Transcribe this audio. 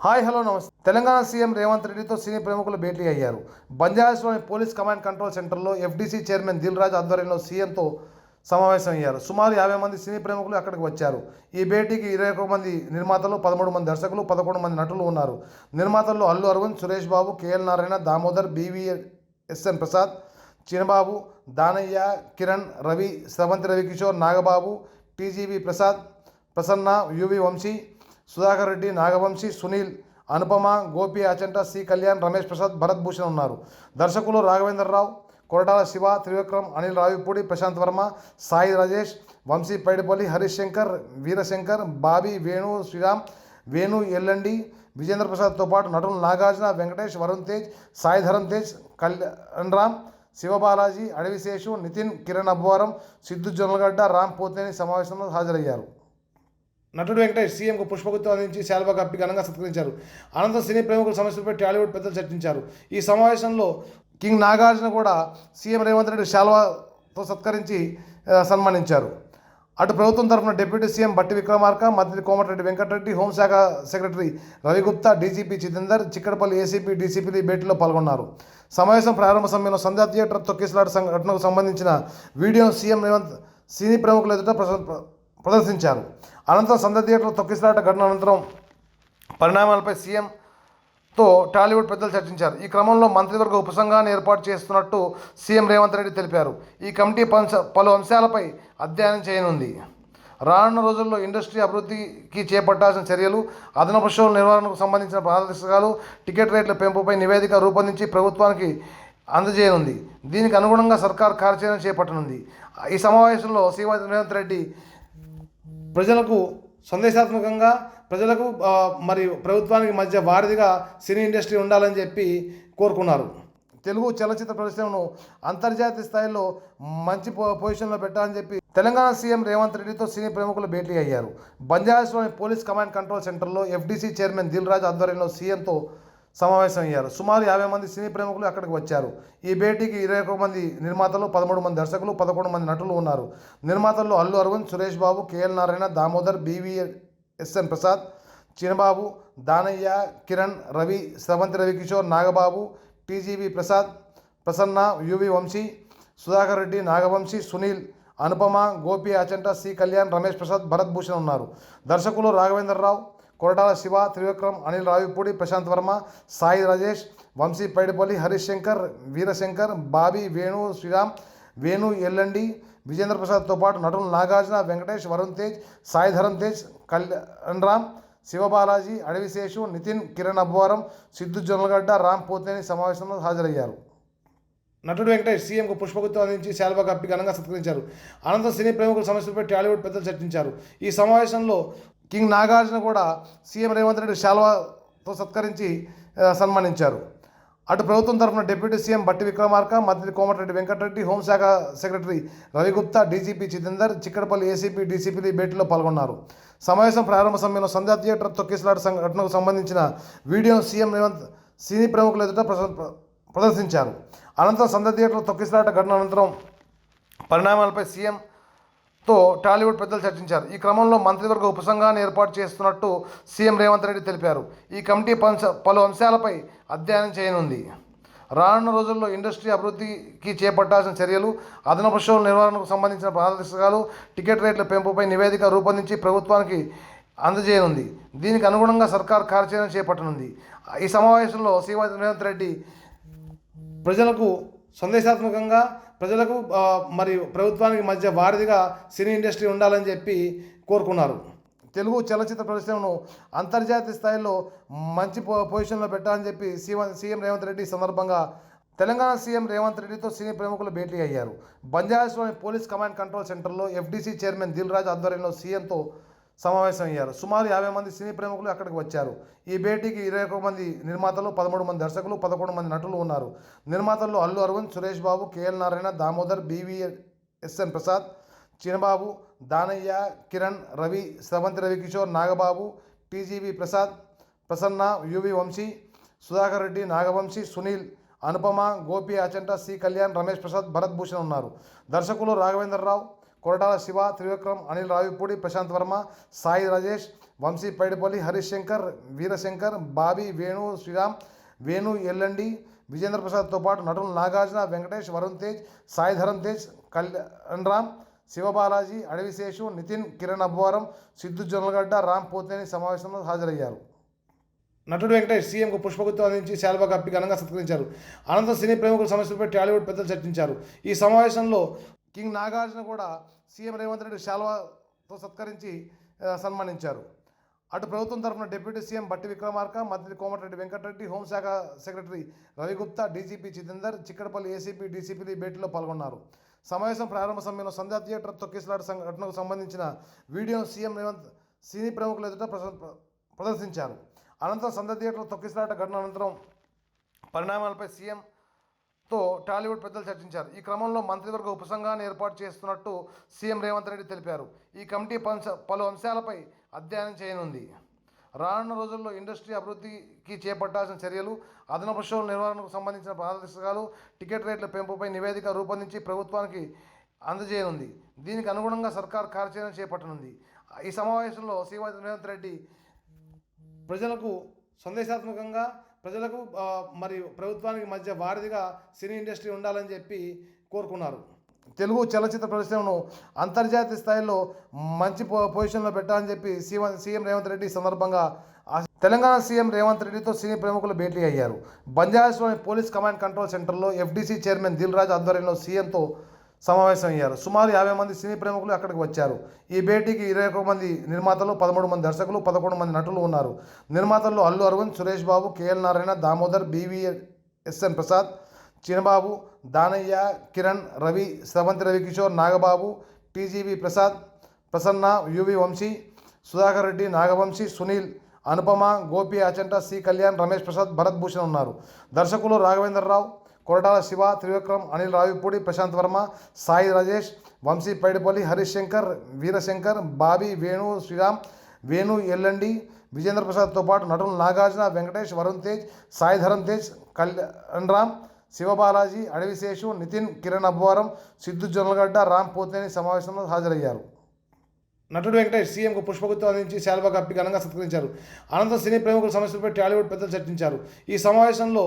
Hi hello నమస్తే. Telangana CM Revanth రెడ్డితో సినీ ప్రముఖులు భేటీ అయ్యారు. బంజారాస్లోని పోలీస్ కమాండ్ కంట్రోల్ సెంటర్లో ఎఫ్డీసీ చైర్మన్ దిల్ రాజు ఆధ్వర్యంలో సీఎంతో సమావేశమయ్యారు. సుమారు యాభై మంది సినీ ప్రముఖులు అక్కడికి వచ్చారు. ఈ భేటీకి ఇరవై ఒక మంది నిర్మాతలు పదమూడు మంది దర్శకులు పదకొండు మంది నటులు ఉన్నారు. నిర్మాతల్లో Allu Aravind Suresh Babu KL Narayana Damodar BV SN Prasad Chinababu Danayya Kiran Ravi Sravanthi Ravikishore Nagababu TGV Prasad Prasanna UV Vamsi Sudhakar Reddy Nagavamsi Sunil Anupama Gopi Achanta C Kalyan Ramesh Prasad Bharat Bhushan ఉన్నారు. దర్శకులు రాఘవేంద్రరావు కొరటాల శివ త్రివిక్రమ్ అనిల్ రావిపూడి ప్రశాంత్ వర్మ సాయి రాజేష్ వంశీ పైడిపల్లి హరీష్ శంకర్ వీరశంకర్ బాబీ వేణు శ్రీరామ్ వేణు ఎల్లండి విజేంద్ర ప్రసాద్తో పాటు నటులు నాగార్జున వెంకటేష్ వరుణ్ తేజ్ సాయిధరమ్ తేజ్ కళ్యాణ్ రామ్ శివబాలాజీ అడవిశేషు నితిన్ కిరణ్ అబ్బవరం సిద్ధు జొన్నలగడ్డ రామ్ పోతేని సమావేశంలో హాజరయ్యారు. నటుడు వెంకటేష్ సీఎంకు పుష్పగుత్తం అందించి శాల్వా కప్పి ఘనంగా సత్కరించారు. అనంతరం సినీ ప్రముఖుల సమస్యలపై టాలీవుడ్ పెద్దలు చర్చించారు. ఈ సమావేశంలో కింగ్ నాగార్జున కూడా సీఎం రేవంత్ రెడ్డి శాల్వాతో సత్కరించి సన్మానించారు. అటు ప్రభుత్వం తరఫున డిప్యూటీ సీఎం బట్టి విక్రమార్క మంత్రి కోమటిరెడ్డి వెంకటరెడ్డి హోంశాఖ secretary Ravi Gupta DGP Jitender Chikkadpally ACP డీసీపీలు భేటీలో పాల్గొన్నారు. సమావేశం ప్రారంభ సమయంలో సంధ్యా థియేటర్ తొక్కిసలాట సంఘటనకు సంబంధించిన వీడియోను సీఎం రేవంత్ సినీ ప్రముఖులు ఎదుట ప్రస- ప్రదర్శించారు. అనంతరం సందర్ థియేటర్లో తొక్కిసలాట ఘటన అనంతరం పరిణామాలపై సీఎంతో టాలీవుడ్ పెద్దలు చర్చించారు. ఈ క్రమంలో మంత్రివర్గ ఉపసంఘాన్ని ఏర్పాటు చేస్తున్నట్టు సీఎం రేవంత్ రెడ్డి తెలిపారు. ఈ కమిటీ పంచ- పలు అంశాలపై అధ్యయనం చేయనుంది. రానున్న రోజుల్లో ఇండస్ట్రీ అభివృద్ధికి చేపట్టాల్సిన చర్యలు అదనపు షోల నిర్వహణకు సంబంధించిన పారదర్శకాలు టికెట్ రేట్ల పెంపుపై నివేదిక రూపొందించి ప్రభుత్వానికి అందజేయనుంది. దీనికి అనుగుణంగా సర్కార్ కార్యాచరణ చేపట్టనుంది. ఈ సమావేశంలో శ్రీమతి రేవంత్ రెడ్డి ప్రజలకు సందేశాత్మకంగా ప్రజలకు మరి ప్రభుత్వానికి మధ్య వారధిగా సినీ ఇండస్ట్రీ ఉండాలని చెప్పి కోరుకున్నారు. తెలుగు చలచిత్ర పరిశ్రమను అంతర్జాతీయ స్థాయిలో మంచి పొ పొజిషన్లో పెట్టాలని చెప్పి తెలంగాణ సీఎం రేవంత్ రెడ్డితో సినీ ప్రముఖులు భేటీ అయ్యారు. బంజారాస్లోని పోలీస్ కమాండ్ కంట్రోల్ సెంటర్లో ఎఫ్డీసీ చైర్మన్ దిల్ రాజు ఆధ్వర్యంలో సీఎంతో సమావేశం అయ్యారు. సుమారు యాభై మంది సినీ ప్రముఖులు అక్కడికి వచ్చారు. ఈ భేటీకి ఇరవై ఒక మంది నిర్మాతలు పదమూడు మంది దర్శకులు పదకొండు మంది నటులు ఉన్నారు. నిర్మాతల్లో Allu Aravind Suresh Babu KL Narayana Damodar BV SN Prasad Chinababu Danayya Kiran Ravi Sravanthi Ravikishore Nagababu TGV Prasad Prasanna UV Vamsi Sudhakar Reddy Nagavamsi Sunil Anupama Gopi Achanta C Kalyan Ramesh Prasad Bharat Bhushan ఉన్నారు. దర్శకులు రాఘవేంద్రరావు కొరటాల శివ త్రివిక్రమ్ అనిల్ రావిపూడి ప్రశాంత్ వర్మ సాయి రాజేష్ వంశీ పైడిపల్లి హరీష్ శంకర్ వీరశంకర్ బాబీ వేణు శ్రీరామ్ వేణు ఎల్లండి విజేంద్ర ప్రసాద్తో పాటు నటులు నాగార్జున వెంకటేష్ వరుణ్ తేజ్ సాయిధరమ్ తేజ్ కళ్యాణ్ రామ్ శివబాలాజీ అడవిశేషు నితిన్ కిరణ్ అబ్బవరం సిద్ధు జొన్నలగడ్డ రామ్ పోతేని సమావేశంలో హాజరయ్యారు. నటుడు వెంకటేష్ సీఎంకు పుష్పగుత్తం అందించి శాల్వా కప్పి ఘనంగా సత్కరించారు. అనంతరం సినీ ప్రేమికుల సమస్యలపై టాలీవుడ్ పెద్దలు చర్చించారు. ఈ సమావేశంలో కింగ్ నాగార్జున కూడా సీఎం రేవంత్ రెడ్డి శాల్వాతో సత్కరించి సన్మానించారు. అటు ప్రభుత్వం తరఫున డిప్యూటీ సీఎం బట్టి విక్రమార్క మంత్రి కోమటిరెడ్డి వెంకటరెడ్డి హోంశాఖ secretary Ravi Gupta DGP Jitender Chikkadpally ACP డీసీపీలు భేటీలో పాల్గొన్నారు. సమావేశం ప్రారంభ సమయంలో సంధ్యా థియేటర్ తొక్కిసలాట సంఘటనకు సంబంధించిన వీడియోను సీఎం రేవంత్ సినీ ప్రముఖుల ఎదుట ప్రదర్శించారు. అనంతరం సంధ్యా థియేటర్ తొక్కిసలాట ఘటన అనంతరం పరిణామాలపై సీఎం తో టాలీవుడ్ పెద్దలు చర్చించారు. ఈ క్రమంలో మంత్రివర్గ ఉపసంఘాన్ని ఏర్పాటు చేస్తున్నట్టు సీఎం రేవంత్ రెడ్డి తెలిపారు. ఈ కమిటీ పంచ పలు అంశాలపై అధ్యయనం చేయనుంది. రానున్న రోజుల్లో ఇండస్ట్రీ అభివృద్ధికి చేపట్టాల్సిన చర్యలు అదనపు షోల నిర్వహణకు సంబంధించిన పారదర్శకాలు టికెట్ రేట్ల పెంపుపై నివేదిక రూపొందించి ప్రభుత్వానికి అందజేయనుంది. దీనికి అనుగుణంగా సర్కార్ కార్యాచరణ చేపట్టనుంది. ఈ సమావేశంలో సీఎం రేవంత్ రెడ్డి ప్రజలకు సందేశాత్మకంగా ప్రజలకు మరి ప్రభుత్వానికి మధ్య వారధిగా సినీ ఇండస్ట్రీ ఉండాలని చెప్పి కోరుకున్నారు. తెలుగు చలచిత్ర పరిశ్రమను అంతర్జాతీయ స్థాయిలో మంచి పొ పొజిషన్లో పెట్టాలని చెప్పి సీఎం సీఎం రేవంత్ రెడ్డి సందర్భంగా తెలంగాణ సీఎం రేవంత్ రెడ్డితో సినీ ప్రముఖులు భేటీ అయ్యారు. బంజారాస్లోని పోలీస్ కమాండ్ కంట్రోల్ సెంటర్లో ఎఫ్డీసీ చైర్మన్ దిల్ రాజు ఆధ్వర్యంలో సీఎంతో సమావేశం అయ్యారు. సుమారు యాభై మంది సినీ ప్రముఖులు అక్కడికి వచ్చారు. ఈ భేటీకి ఇరవై ఒక మంది నిర్మాతలు పదమూడు మంది దర్శకులు పదకొండు మంది నటులు ఉన్నారు. నిర్మాతల్లో Allu Aravind Suresh Babu KL Narayana Damodar BV SN Prasad Chinababu Danayya Kiran Ravi Sravanthi Ravikishore Nagababu TGV Prasad Prasanna UV Vamsi Sudhakar Reddy Nagavamsi Sunil Anupama Gopi Achanta C Kalyan Ramesh Prasad Bharat Bhushan ఉన్నారు. దర్శకులు రాఘవేంద్రరావు కొరటాల శివ త్రివిక్రమ్ అనిల్ రావిపూడి ప్రశాంత్ వర్మ సాయి రాజేష్ వంశీ పైడిపల్లి హరీష్ శంకర్ వీరశంకర్ బాబీ వేణు శ్రీరామ్ వేణు ఎల్లండి విజేంద్ర ప్రసాద్తో పాటు నటులు నాగార్జున వెంకటేష్ వరుణ్ తేజ్ సాయి ధరమ్ తేజ్ కళ్యాణ్ రామ్ శివబాలాజీ అడవిశేషు నితిన్ కిరణ్ అబ్బవరం సిద్ధు జొన్నలగడ్డ రామ్ పోతేని సమావేశంలో హాజరయ్యారు. నటుడు వెంకటేష్ సీఎంకు పుష్పగుత్తు అందించి శాల్వా కప్పి ఘనంగా సత్కరించారు. అనంతరం సినీ ప్రేమికుల సమస్యలపై టాలీవుడ్ పెద్దలు చర్చించారు. ఈ సమావేశంలో కింగ్ నాగార్జున కూడా సీఎం రేవంత్ రెడ్డి శాల్వాతో సత్కరించి సన్మానించారు. అటు ప్రభుత్వం తరఫున డిప్యూటీ సీఎం బట్టి విక్రమార్క మంత్రి కోమటిరెడ్డి వెంకటరెడ్డి హోంశాఖ secretary Ravi Gupta DGP Jitender Chikkadpally ACP DCP భేటీలో పాల్గొన్నారు. సమావేశం ప్రారంభ సమయంలో సంధ్యా థియేటర్ తొక్కిసలాట సంఘటనకు సంబంధించిన వీడియో సీఎం రేవంత్ సినీ ప్రముఖుల ఎదుట ప్రస- ప్రదర్శించారు. అనంతరం సంధ్యా థియేటర్ తొక్కిసలాట ఘటన అనంతరం పరిణామాలపై సీఎం తో టాలీవుడ్ పెద్దలు చర్చించారు. ఈ క్రమంలో మంత్రివర్గ ఉపసంఘాన్ని ఏర్పాటు చేస్తున్నట్టు సీఎం రేవంత్ రెడ్డి తెలిపారు. ఈ కమిటీ పంచ పలు అంశాలపై అధ్యయనం చేయనుంది. రానున్న రోజుల్లో ఇండస్ట్రీ అభివృద్ధికి చేపట్టాల్సిన చర్యలు అదనపు షోల నిర్వహణకు సంబంధించిన మార్గదర్శకాలు టికెట్ రేట్ల పెంపుపై నివేదిక రూపొందించి ప్రభుత్వానికి అందజేయనుంది. దీనికి అనుగుణంగా సర్కార్ కార్యాచరణ చేపట్టనుంది. ఈ సమావేశంలో శ్రీమతి రేవంత్ రెడ్డి ప్రజలకు సందేశాత్మకంగా ప్రజలకు మరియు మరి ప్రభుత్వానికి మధ్య వారధిగా సినీ ఇండస్ట్రీ ఉండాలని చెప్పి కోరుకున్నారు. తెలుగు చలచిత్ర పరిశ్రమను అంతర్జాతీయ స్థాయిలో మంచి పొ పొజిషన్లో పెట్టాలని చెప్పి సీఎం సీఎం రేవంత్ రెడ్డి సందర్భంగా తెలంగాణ సీఎం రేవంత్ రెడ్డితో సినీ ప్రముఖులు భేటీ అయ్యారు. బంజారాస్లోని పోలీస్ కమాండ్ కంట్రోల్ సెంటర్లో ఎఫ్డీసీ చైర్మన్ దిల్ రాజు ఆధ్వర్యంలో సీఎంతో సమావేశం అయ్యారు. సుమారు యాభై మంది సినీ ప్రేమికులు అక్కడికి వచ్చారు. ఈ భేటీకి ఇరవై ఒక మంది నిర్మాతలు పదమూడు మంది దర్శకులు పదకొండు మంది నటులు ఉన్నారు. నిర్మాతల్లో Allu Aravind Suresh Babu KL Narayana Damodar BVL SN Prasad Chinababu Danayya Kiran Ravi Sravanthi Ravikishore Nagababu TGV Prasad Prasanna UV Vamsi Sudhakar Reddy Nagavamsi Sunil Anupama Gopi Achanta C Kalyan Ramesh Prasad Bharat Bhushan ఉన్నారు. దర్శకులు రాఘవేంద్రరావు కొరటాల శివ త్రివిక్రమ్ అనిల్ రావిపూడి ప్రశాంత్ వర్మ సాయి రాజేష్ వంశీ పైడిపల్లి హరీష్ శంకర్ వీరశంకర్ బాబీ వేణు శ్రీరామ్ వేణు ఎల్లండి విజేంద్ర ప్రసాద్తో పాటు నటులు నాగార్జున వెంకటేష్ వరుణ్ తేజ్ సాయి ధరమ్ తేజ్ కళ్యాణ్ రామ్ శివబాలాజీ అడవిశేషు నితిన్ కిరణ్ అబ్బవరం సిద్ధు జొన్నలగడ్డ రామ్ పోతేని సమావేశంలో హాజరయ్యారు. నటుడు వెంకటేష్ సీఎంకు పుష్పగుత్వం అందించి శాల్వా కప్పి ఘనంగా సత్కరించారు. అనంతరం సినీ ప్రముఖుల సమస్యలపై టాలీవుడ్ పెద్దలు చర్చించారు. ఈ సమావేశంలో